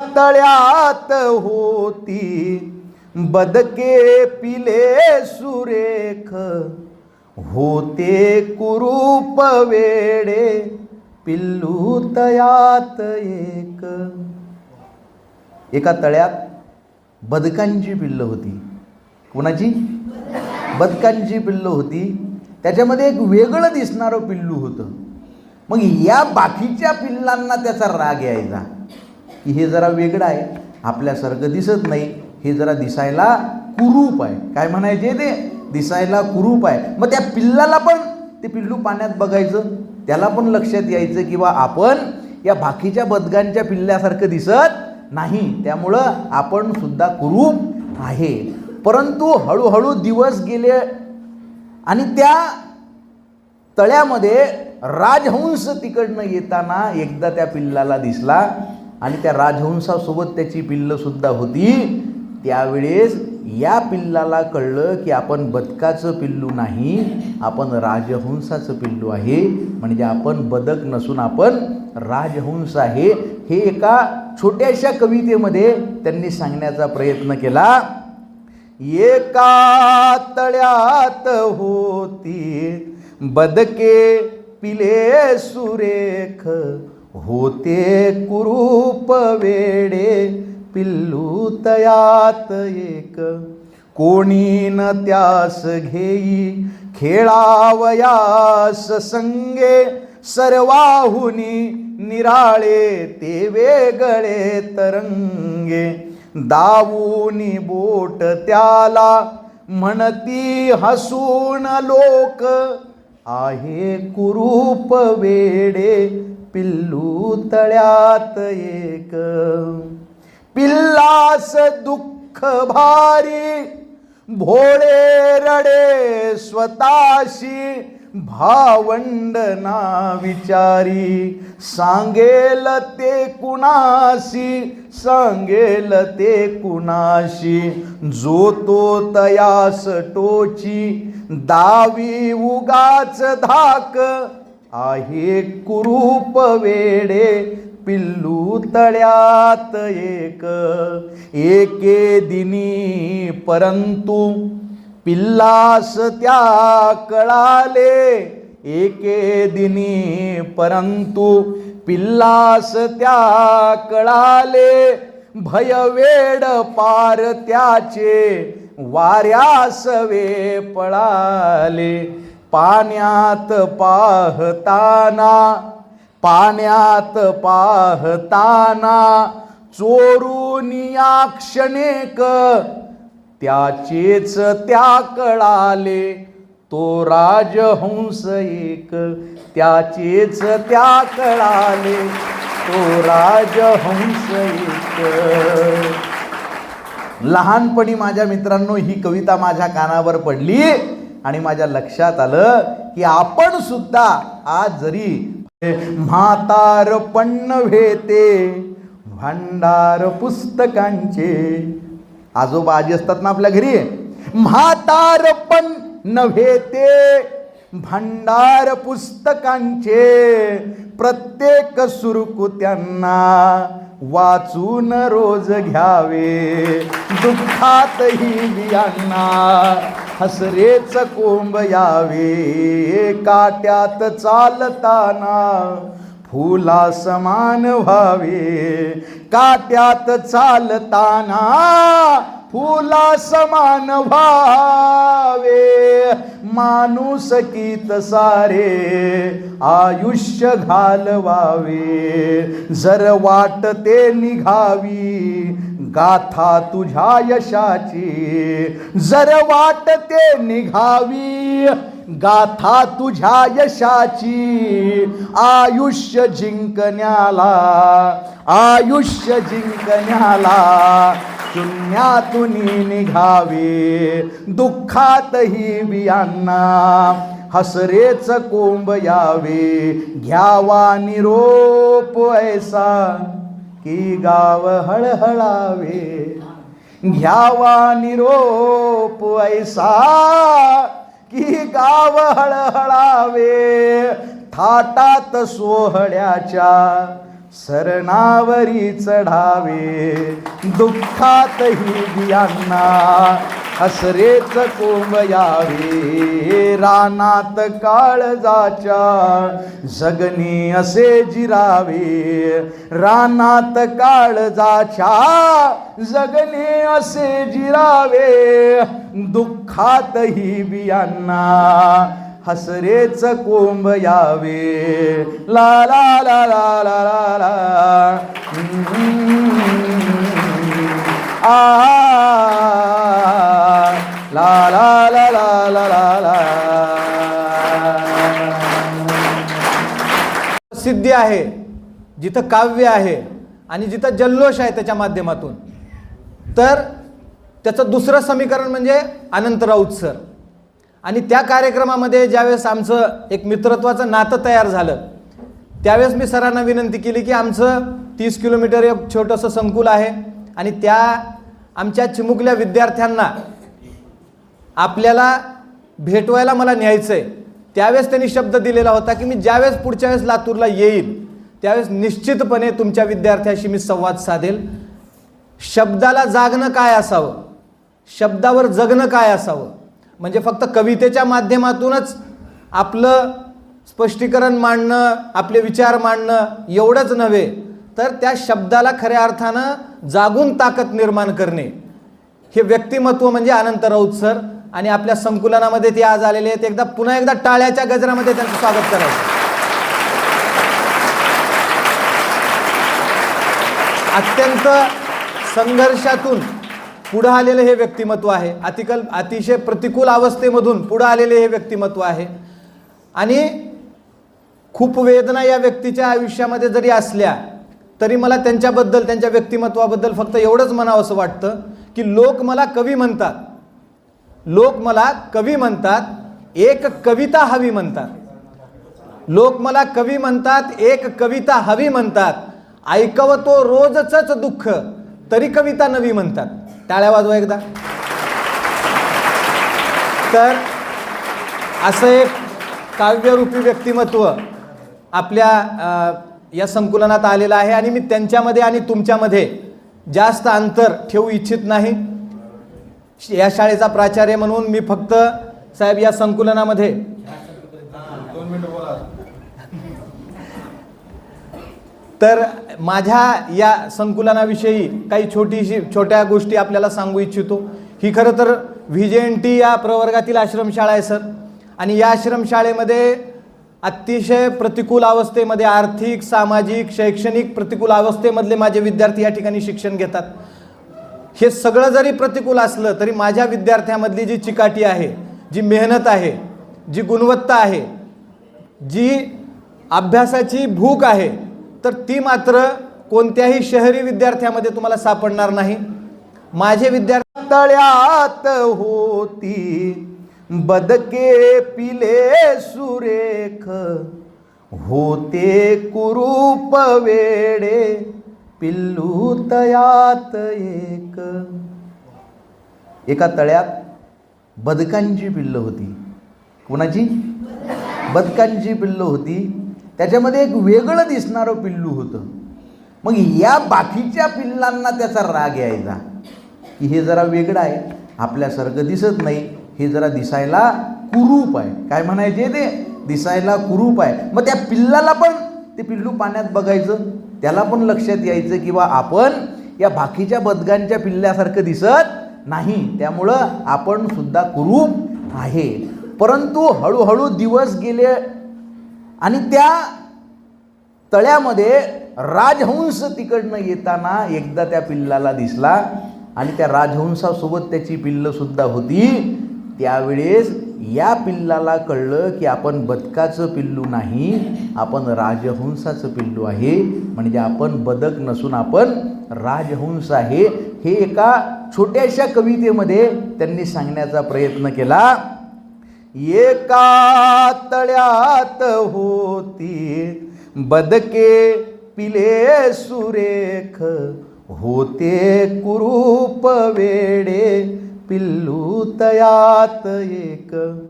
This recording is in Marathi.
तळ्यात होती. बदके पिले सुरेख. होते कुरूप वेडे. पिल्लू तयात एक. एका तळ्यात बदकांची पिल्लं होती. कोणाची? बदकांची पिल्लं होती. त्याच्यामध्ये एक वेगळं दिसणारं पिल्लू होतं. मग या बाकीच्या पिल्लांना त्याचा राग यायचा. की हे जरा वेगळं आहे. आपल्यासारखं दिसत नाही. हे जरा दिसायला कुरूप आहे. काय म्हणायचे ते? दिसायला कुरूप आहे. मग त्या पिल्लाला पण ते पिल्लू पाण्यात बघायचं. त्याला पण लक्षात यायचं की बा आपण या बाकीच्या बदगांच्या पिल्ल्यासारखं दिसत नाही. त्यामुळं आपण सुद्धा कुरूप आहे. परंतु हळूहळू दिवस गेले आणि त्या तळ्यामध्ये राजहंस तिकडनं येताना एकदा त्या पिल्लाला दिसला. आणि त्या राजहंसासोबत त्याची पिल्लंसुद्धा होती. त्यावेळेस या पिल्लाला कळलं की आपण बदकाचं पिल्लू नाही आपण राजहंसाचं पिल्लू आहे. म्हणजे आपण बदक नसून आपण राजहंस आहे. हे एका छोट्याशा कवितेमध्ये त्यांनी सांगण्याचा प्रयत्न केला. एका तळ्यात होती बदके पिले सुरेख होते कुरूप वेडे पिल्लू तयात एक. कोणी न त्यास घेई खेळावयास संगे सर्वाहुनी निराळे ते वेगळे तरंगे. दावूनी बोट त्याला म्हणती हसून लोक आहे कुरूप वेडे पिल्लू तळ्यात एक. पिल्लास दुःख भारी भोळे रडे स्वताशी भावंडना विचारी. सांगेल ते कुणाशी सांगेल ते कुणाशी. जो तो तयास टोची दावी उगाच धाक आहे कुरूप वेडे पिल्लू तळ्यात एक. एके दिनी परंतु पिल्लास त्या कळाले. एके दिनी परंतु पिल्लास त्या कळाले. भयवेड पार त्याचे वाऱ्यास वे पळाले. पाण्यात पाहताना पाण्यात पाहताना चोरून या क्षणेक त्याचेच त्या कळाले तो राजहंस एक. त्याचेच त्या कळाले तो राजहंस एक. लहानपणी माझ्या मित्रांनो ही कविता माझ्या कानावर पडली. आणि माझ्या लक्षात आलं की आपण सुद्धा आज जरी म्हातार पण भेते भांडार पुस्तकांचे आजोबा आजी असतात ना आपल्या घरी? म्हातार पण नव्हे ते भांडार पुस्तकांचे प्रत्येक सुरकू त्यांना वाचून रोज घ्यावे. दुःखातही बियांना हसरेच कोंब यावे काट्यात चालताना फुला समान व्हावे. काट्यात चालताना फुला समान व्हावे. माणूस कीत सारे आयुष्य घालवावे. जर वाटते निघावी गाथा तुझ्या यशाची. जर वाटते निघावी गाथा तुझ्या यशाची. आयुष्य जिंकण्याला आयुष्य जिंकण्याला शून्यातून निघावे. दुःखातही बियांना हसरेच कोंब यावे. घ्यावा निरोप ऐसा. की गाव हळहळावे. घ्यावा निरोप ऐसा की गाव हळहळावे. थाटात सोहळ्याच्या सरणावरी चढावे. दुःखातही दियांना हसरेच कोंब यावे रानात काळजाच्या जगणे असे जिरावे. रानात काळजाच्या जगणे असे जिरावे. दुःखातही बियांना हसरेच कोंब यावे. ला ला ला ला ला ला ला. आ. सिद्धी आहे जिथं काव्य आहे आणि जिथं जल्लोष आहे त्याच्या माध्यमातून. तर त्याचं दुसरं समीकरण म्हणजे अनंत राऊत सर. आणि त्या कार्यक्रमामध्ये ज्यावेळेस आमचं एक मित्रत्वाचं नातं तयार झालं त्यावेळेस मी सरांना विनंती केली की आमचं तीस किलोमीटर एक छोटंसं संकुल आहे आणि त्या आमच्या चिमुकल्या विद्यार्थ्यांना आपल्याला भेटवायला मला न्यायचं आहे त्यावेळेस त्यांनी शब्द दिलेला होता की मी ज्यावेळेस पुढच्या वेळेस लातूरला येईल त्यावेळेस निश्चितपणे तुमच्या विद्यार्थ्याशी मी संवाद साधेल. शब्दाला जागणं काय असावं? शब्दावर जगणं काय असावं? म्हणजे फक्त कवितेच्या माध्यमातूनच आपलं स्पष्टीकरण मांडणं आपले विचार मांडणं एवढंच नव्हे तर त्या शब्दाला खऱ्या अर्थानं जागून ताकद निर्माण करणे. हे व्यक्तिमत्व म्हणजे अनंत राऊत सर आणि आपल्या संकुलनामध्ये ते आज आलेले आहेत. एकदा पुन्हा एकदा टाळ्याच्या गजरामध्ये त्यांचं स्वागत करायचं. अत्यंत संघर्षातून पुढं आलेलं हे व्यक्तिमत्व आहे. अतिकल अतिशय प्रतिकूल अवस्थेमधून पुढं आलेले हे व्यक्तिमत्व आहे. आणि खूप वेदना या व्यक्तीच्या आयुष्यामध्ये जरी असल्या तरी मला त्यांच्याबद्दल त्यांच्या व्यक्तिमत्वाबद्दल फक्त एवढंच म्हणावं असं वाटतं की लोक मला कवी म्हणतात. लोक मला कवी म्हणतात एक कविता हवी म्हणतात. लोक मला कवी म्हणतात एक कविता हवी म्हणतात. ऐकवतो रोजच दुःख तरी कविता नवी म्हणतात. टाळ्या वाजवा एकदा. तर असं एक काव्यरूपी व्यक्तिमत्व आपल्या या संकुलनात आलेलं आहे आणि मी त्यांच्यामध्ये आणि तुमच्यामध्ये जास्त अंतर ठेवू इच्छित नाही. या शाळेचा प्राचार्य म्हणून मी फक्त साहेब या संकुलनामध्ये. तर माझ्या या संकुलनाविषयी काही छोटीशी छोट्या गोष्टी आपल्याला सांगू इच्छितो. ही खरं तर व्ही जे एन टी या प्रवर्गातील आश्रमशाळा आहे सर. आणि या आश्रमशाळेमध्ये अतिशय प्रतिकूल अवस्थेमध्ये आर्थिक सामाजिक शैक्षणिक प्रतिकूल अवस्थेमधले माझे विद्यार्थी या ठिकाणी शिक्षण घेतात. हे सगळं जरी प्रतिकूल असलं तरी माझ्या विद्यार्थ्यामधली जी चिकाटी आहे जी मेहनत आहे जी गुणवत्ता आहे जी अभ्यासाची भूक आहे तर ती मात्र कोणत्याही शहरी विद्यार्थ्यामध्ये तुम्हाला सापडणार नाही. माझे विद्यार्थी तळ्यात होती बदके पिले सुरेख होते कुरूप वेडे पिल्लू तयात एक. एका तळ्यात बदकांची पिल्लं होती. कोणाची? बदकांची पिल्लं होती. त्याच्यामध्ये एक वेगळं दिसणारं पिल्लू होतं. मग या बाकीच्या पिल्लांना त्याचा राग यायचा. की हे जरा वेगळं आहे. आपल्यासारखं दिसत नाही. हे जरा दिसायला कुरूप आहे. काय म्हणायचे ते? दिसायला कुरूप आहे. मग त्या पिल्लाला पण ते पिल्लू पाण्यात बघायचं त्याला पण लक्षात यायचं की बा आपण या बाकीच्या बदगांच्या पिल्ल्यासारखं दिसत नाही. त्यामुळं आपण सुद्धा कुरूप आहे. परंतु हळूहळू दिवस गेले आणि त्या तळ्यामध्ये राजहंस तिकडनं येताना एकदा त्या पिल्लाला दिसला आणि त्या राजहंसासोबत त्याची पिल्लंसुद्धा होती. त्यावेळेस या पिल्लाला कळलं की आपण बदकाचं पिल्लू नाही आपण राजहंसाचं पिल्लू आहे. म्हणजे आपण बदक नसून आपण राजहंस आहे. हे एका छोट्याशा कवितेमध्ये त्यांनी सांगण्याचा प्रयत्न केला. एका तळ्यात होती बदके पिले सुरेख होते कुरूप वेडे पिल्लू तयात एक.